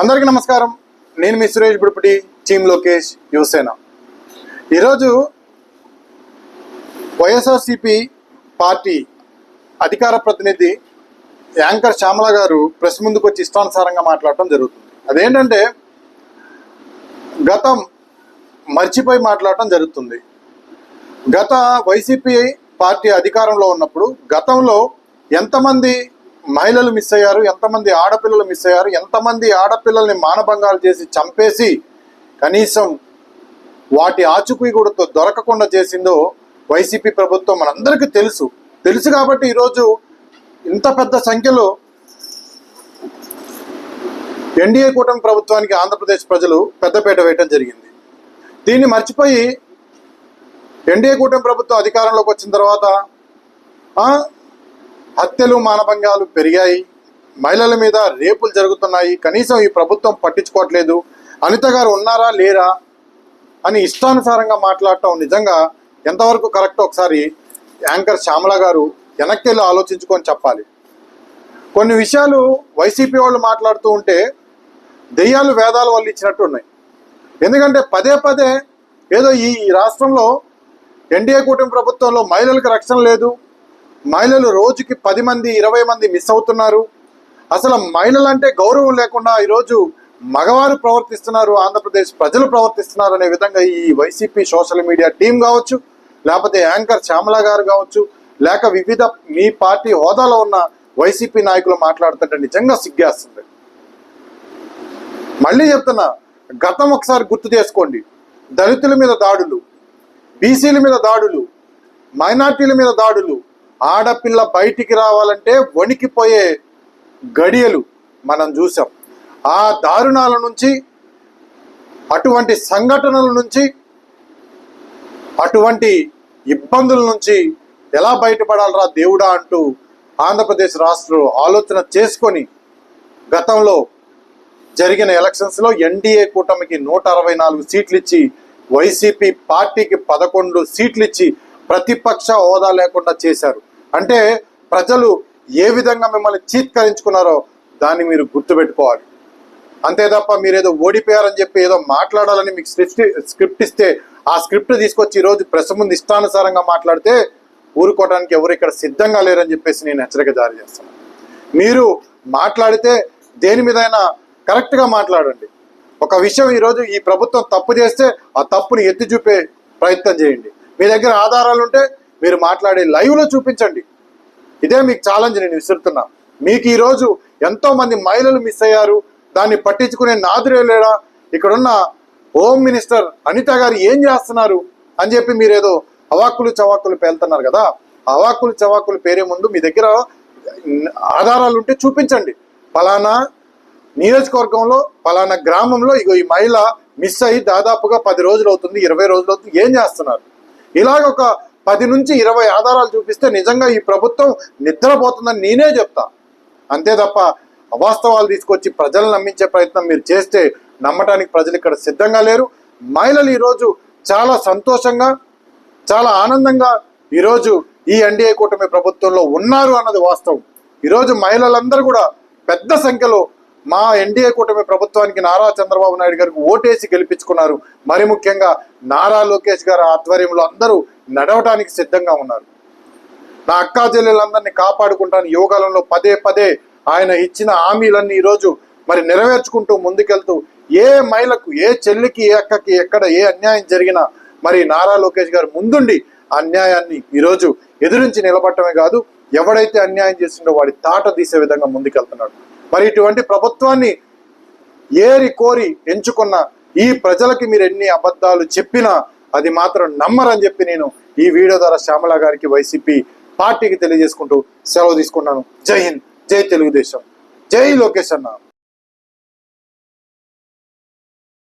అందరికీ నమస్కారం. నేను మీ సురేష్ బుడిపటి టీమ్ లోకేష్ యువసేన. ఈరోజు వైఎస్ఆర్సిపి పార్టీ అధికార ప్రతినిధి యాంకర్ శ్యామల గారు ప్రెస్ ముందుకు వచ్చి ఇష్టానుసారంగా మాట్లాడటం జరుగుతుంది. అదేంటంటే గతం మర్చిపోయి మాట్లాడటం జరుగుతుంది. గత వైసీపీ పార్టీ అధికారంలో ఉన్నప్పుడు గతంలో ఎంతమంది మహిళలు మిస్ అయ్యారు ఎంతమంది ఆడపిల్లలు మిస్ అయ్యారు ఎంతమంది ఆడపిల్లల్ని మానభంగాలు చేసి చంపేసి కనీసం వాటి ఆచుకుయి కూడా దొరకకుండా చేసిందో వైసీపీ ప్రభుత్వం మనందరికీ తెలుసు. తెలుసు కాబట్టి ఈరోజు ఇంత పెద్ద సంఖ్యలో ఎన్డీఏ కూటమి ప్రభుత్వానికి ఆంధ్రప్రదేశ్ ప్రజలు పెద్దపేట వేయటం జరిగింది. దీన్ని మర్చిపోయి ఎన్డీఏ కూటమి ప్రభుత్వం అధికారంలోకి వచ్చిన తర్వాత హత్యలు మానభంగాలు పెరిగాయి. మహిళల మీద రేపులు జరుగుతున్నాయి. కనీసం ఈ ప్రభుత్వం పట్టించుకోవట్లేదు. అనిత గారు ఉన్నారా లేరా అని ఇష్టానుసారంగా మాట్లాడటం నిజంగా ఎంతవరకు కరెక్ట్ ఒకసారి యాంకర్ శ్యామల గారు వెనక్కి వెళ్ళి ఆలోచించుకొని చెప్పాలి. కొన్ని విషయాలు వైసీపీ వాళ్ళు మాట్లాడుతూ ఉంటే దెయ్యాలు వేదాలు వాళ్ళు ఇచ్చినట్టు ఉన్నాయి. ఎందుకంటే పదే పదే ఏదో ఈ రాష్ట్రంలో ఎన్డీఏ కూటమి ప్రభుత్వంలో మహిళలకు రక్షణ లేదు. మహిళలు రోజుకి పది మంది ఇరవై మంది మిస్ అవుతున్నారు. అసలు మహిళలు అంటే గౌరవం లేకుండా ఈరోజు మగవారు ప్రవర్తిస్తున్నారు ఆంధ్రప్రదేశ్ ప్రజలు ప్రవర్తిస్తున్నారు అనే విధంగా ఈ వైసీపీ సోషల్ మీడియా టీం కావచ్చు లేకపోతే యాంకర్ శ్యామల గారు కావచ్చు లేక వివిధ మీ పార్టీ హోదాలో ఉన్న వైసీపీ నాయకులు మాట్లాడుతుంటే నిజంగా సిగ్గేస్తుంది. మళ్ళీ చెప్తున్నా గతం ఒకసారి గుర్తు చేసుకోండి. దళితుల మీద దాడులు బీసీల మీద దాడులు మైనార్టీల మీద దాడులు ఆడపిల్ల బయటికి రావాలంటే వణికిపోయే గడియలు మనం చూసాం ఆ దారుణాల నుంచి అటువంటి సంఘటనల నుంచి అటువంటి ఇబ్బందుల నుంచి ఎలా బయటపడాలరా దేవుడా అంటూ ఆంధ్రప్రదేశ్ రాష్ట్రం ఆలోచన చేసుకొని గతంలో జరిగిన ఎలక్షన్స్లో ఎన్డీఏ కూటమికి నూట అరవై నాలుగు సీట్లు ఇచ్చి వైసీపీ పార్టీకి పదకొండు సీట్లు ఇచ్చి ప్రతిపక్ష హోదా లేకుండా చేశారు. అంటే ప్రజలు ఏ విధంగా మిమ్మల్ని చీత్కరించుకున్నారో దాన్ని మీరు గుర్తుపెట్టుకోవాలి. అంతే తప్ప మీరేదో ఓడిపోయారని చెప్పి ఏదో మాట్లాడాలని మీకు స్క్రిప్ట్ స్క్రిప్ట్ ఇస్తే ఆ స్క్రిప్ట్ తీసుకొచ్చి ఈరోజు ప్రెస్ ముందు ఇష్టానుసారంగా మాట్లాడితే ఊరుకోవడానికి ఎవరు ఇక్కడ సిద్ధంగా లేరని చెప్పేసి నేను హెచ్చరిక జారీ చేస్తాను. మీరు మాట్లాడితే దేని మీదైనా కరెక్ట్గా మాట్లాడండి. ఒక విషయం ఈరోజు ఈ ప్రభుత్వం తప్పు చేస్తే ఆ తప్పుని ఎత్తి చూపే ప్రయత్నం చేయండి. మీ దగ్గర ఆధారాలు ఉంటే మీరు మాట్లాడే లైవ్లో చూపించండి. ఇదే మీకు ఛాలెంజ్ నేను విసురుతున్నా. మీకు ఈరోజు ఎంతోమంది మహిళలు మిస్ అయ్యారు. దాన్ని పట్టించుకునే నాదురే లేడా? ఇక్కడున్న హోమ్ మినిస్టర్ అనిత గారు ఏం చేస్తున్నారు? అని చెప్పి మీరేదో అవాక్కులు చవాక్కులు పేలుతున్నారు కదా. అవాక్కులు చవాక్కులు పేరే ముందు మీ దగ్గర ఆధారాలు ఉంటే చూపించండి. ఫలానా నియోజకవర్గంలో పలానా గ్రామంలో ఇగో ఈ మహిళ మిస్ అయ్యి దాదాపుగా పది రోజులు అవుతుంది ఇరవై రోజులు అవుతుంది ఏం చేస్తున్నారు? ఇలాగ ఒక పది నుంచి ఇరవై ఆధారాలు చూపిస్తే నిజంగా ఈ ప్రభుత్వం నిద్రపోతుందని నేనే చెప్తా. అంతే తప్ప అవాస్తవాలు తీసుకొచ్చి ప్రజలను నమ్మించే ప్రయత్నం మీరు చేస్తే నమ్మటానికి ప్రజలు ఇక్కడ సిద్ధంగా లేరు. మహిళలు ఈరోజు చాలా సంతోషంగా చాలా ఆనందంగా ఈరోజు ఈ ఎన్డీఏ కూటమి ప్రభుత్వంలో ఉన్నారు అన్నది వాస్తవం. ఈరోజు మహిళలందరూ కూడా పెద్ద సంఖ్యలో మా ఎన్డీఏ కూటమి ప్రభుత్వానికి నారా చంద్రబాబు నాయుడు గారికి ఓటేసి గెలిపించుకున్నారు. మరి ముఖ్యంగా నారా లోకేష్ గారి ఆధ్వర్యంలో అందరూ నడవటానికి సిద్ధంగా ఉన్నారు. నా అక్కా చెల్లెలందరినీ కాపాడుకుంటాను. యువకాలంలో పదే పదే ఆయన ఇచ్చిన హామీలన్నీ ఈరోజు మరి నెరవేర్చుకుంటూ ముందుకెళ్తూ ఏ మహిళకు ఏ చెల్లికి ఏ అక్కకి ఎక్కడ ఏ అన్యాయం జరిగినా మరి నారా లోకేష్ గారు ముందుండి ఆ అన్యాయాన్ని ఈరోజు ఎదురించి నిలబడటమే కాదు ఎవడైతే అన్యాయం చేసిండో వాడి తాట తీసే విధంగా ముందుకెళ్తున్నాడు. మరి ఇటువంటి ప్రభుత్వాన్ని ఏరి కోరి ఎంచుకున్న ఈ ప్రజలకి మీరు ఎన్ని అబద్ధాలు చెప్పినా అది మాత్రం నమ్మరని చెప్పి నేను ఈ వీడియో ద్వారా శ్యామల గారికి వైసీపీ పార్టీకి తెలియజేసుకుంటూ సెలవు తీసుకున్నాను. జై హింద్. జై తెలుగుదేశం. జై లోకేష్ అన్న.